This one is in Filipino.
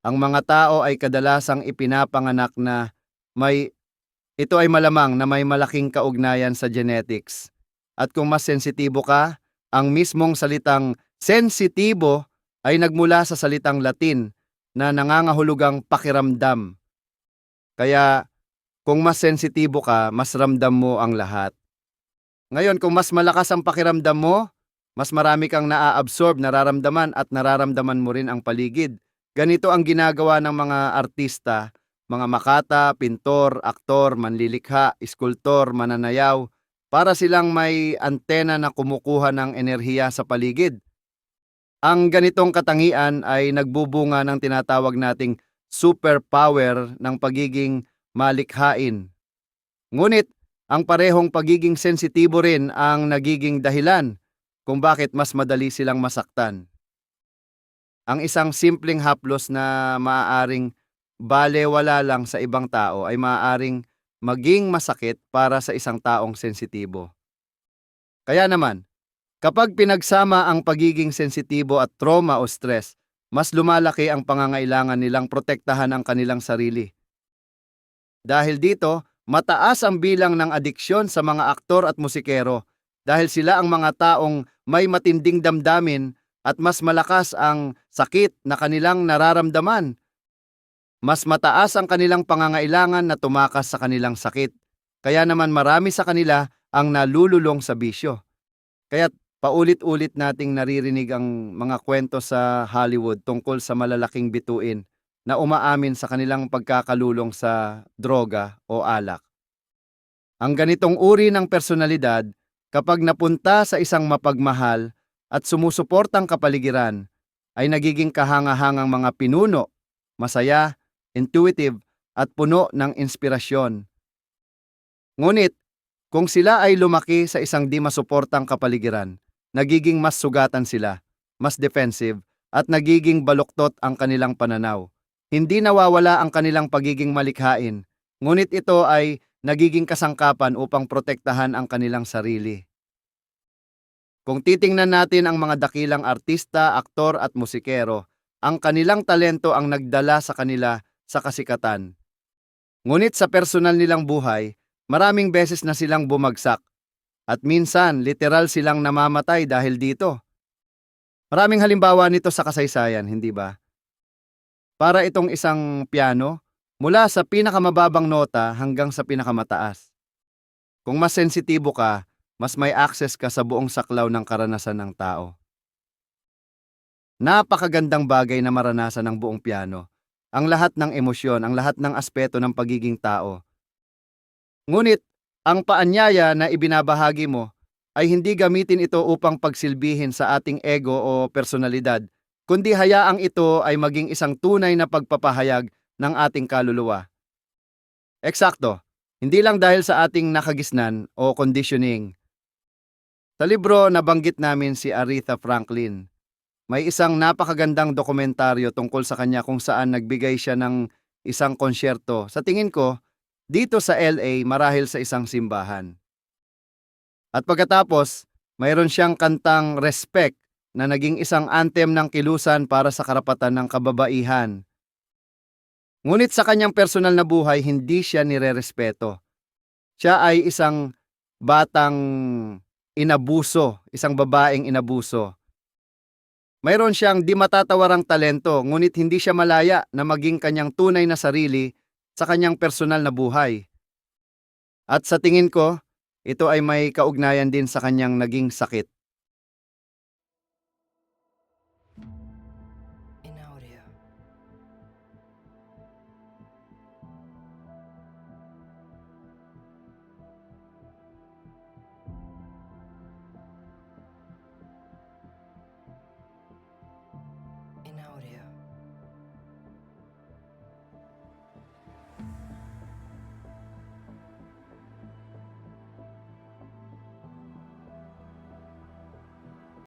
ang mga tao ay kadalasang ipinapanganak na may ito ay malamang na may malaking kaugnayan sa genetics. At kung mas sensitibo ka, ang mismong salitang sensitibo ay nagmula sa salitang Latin na nangangahulugang pakiramdam. Kaya kung mas sensitibo ka, mas ramdam mo ang lahat. Ngayon, kung mas malakas ang pakiramdam mo, mas marami kang naa-absorb, nararamdaman at nararamdaman mo rin ang paligid. Ganito ang ginagawa ng mga artista, mga makata, pintor, aktor, manlilikha, iskultor, mananayaw, para silang may antena na kumukuha ng enerhiya sa paligid. Ang ganitong katangian ay nagbubunga ng tinatawag nating superpower ng pagiging malikhain. Ngunit, ang parehong pagiging sensitibo rin ang nagiging dahilan kung bakit mas madali silang masaktan. Ang isang simpleng haplos na maaaring balewala lang sa ibang tao ay maaaring maging masakit para sa isang taong sensitibo. Kaya naman, kapag pinagsama ang pagiging sensitibo at trauma o stress, mas lumalaki ang pangangailangan nilang protektahan ang kanilang sarili. Dahil dito, mataas ang bilang ng adiksyon sa mga aktor at musikero dahil sila ang mga taong may matinding damdamin at mas malakas ang sakit na kanilang nararamdaman. Mas mataas ang kanilang pangangailangan na tumakas sa kanilang sakit. Kaya naman marami sa kanila ang nalululong sa bisyo. Kaya paulit-ulit nating naririnig ang mga kwento sa Hollywood tungkol sa malalaking bituin na umaamin sa kanilang pagkakalulong sa droga o alak. Ang ganitong uri ng personalidad kapag napunta sa isang mapagmahal at sumusuportang kapaligiran ay nagiging kahangahangang mga pinuno, masaya, intuitive at puno ng inspirasyon. Ngunit, kung sila ay lumaki sa isang di masuportang kapaligiran, nagiging mas sugatan sila, mas defensive, at nagiging baluktot ang kanilang pananaw. Hindi nawawala ang kanilang pagiging malikhain, ngunit ito ay nagiging kasangkapan upang protektahan ang kanilang sarili. Kung titingnan natin ang mga dakilang artista, aktor at musikero, ang kanilang talento ang nagdala sa kanila sa kasikatan. Ngunit sa personal nilang buhay, maraming beses na silang bumagsak at minsan literal silang namamatay dahil dito. Maraming halimbawa nito sa kasaysayan, hindi ba? Para itong isang piano, mula sa pinakamababang nota hanggang sa pinakamataas. Kung mas sensitibo ka, mas may access ka sa buong saklaw ng karanasan ng tao. Napakagandang bagay na maranasan ng buong piano. Ang lahat ng emosyon, ang lahat ng aspeto ng pagiging tao. Ngunit, ang paanyaya na ibinabahagi mo ay hindi gamitin ito upang pagsilbihin sa ating ego o personalidad, kundi hayaang ito ay maging isang tunay na pagpapahayag ng ating kaluluwa. Eksakto, hindi lang dahil sa ating nakagisnan o conditioning. Sa libro, nabanggit namin si Aretha Franklin. May isang napakagandang dokumentaryo tungkol sa kanya kung saan nagbigay siya ng isang konsyerto. Sa tingin ko, dito sa LA marahil sa isang simbahan. At pagkatapos, mayroon siyang kantang Respect na naging isang anthem ng kilusan para sa karapatan ng kababaihan. Ngunit sa kanyang personal na buhay, hindi siya nirerespeto. Siya ay isang batang inabuso, isang babaeng inabuso. Mayroon siyang di matatawarang talento, ngunit hindi siya malaya na maging kanyang tunay na sarili sa kanyang personal na buhay. At sa tingin ko, ito ay may kaugnayan din sa kanyang naging sakit. Audio.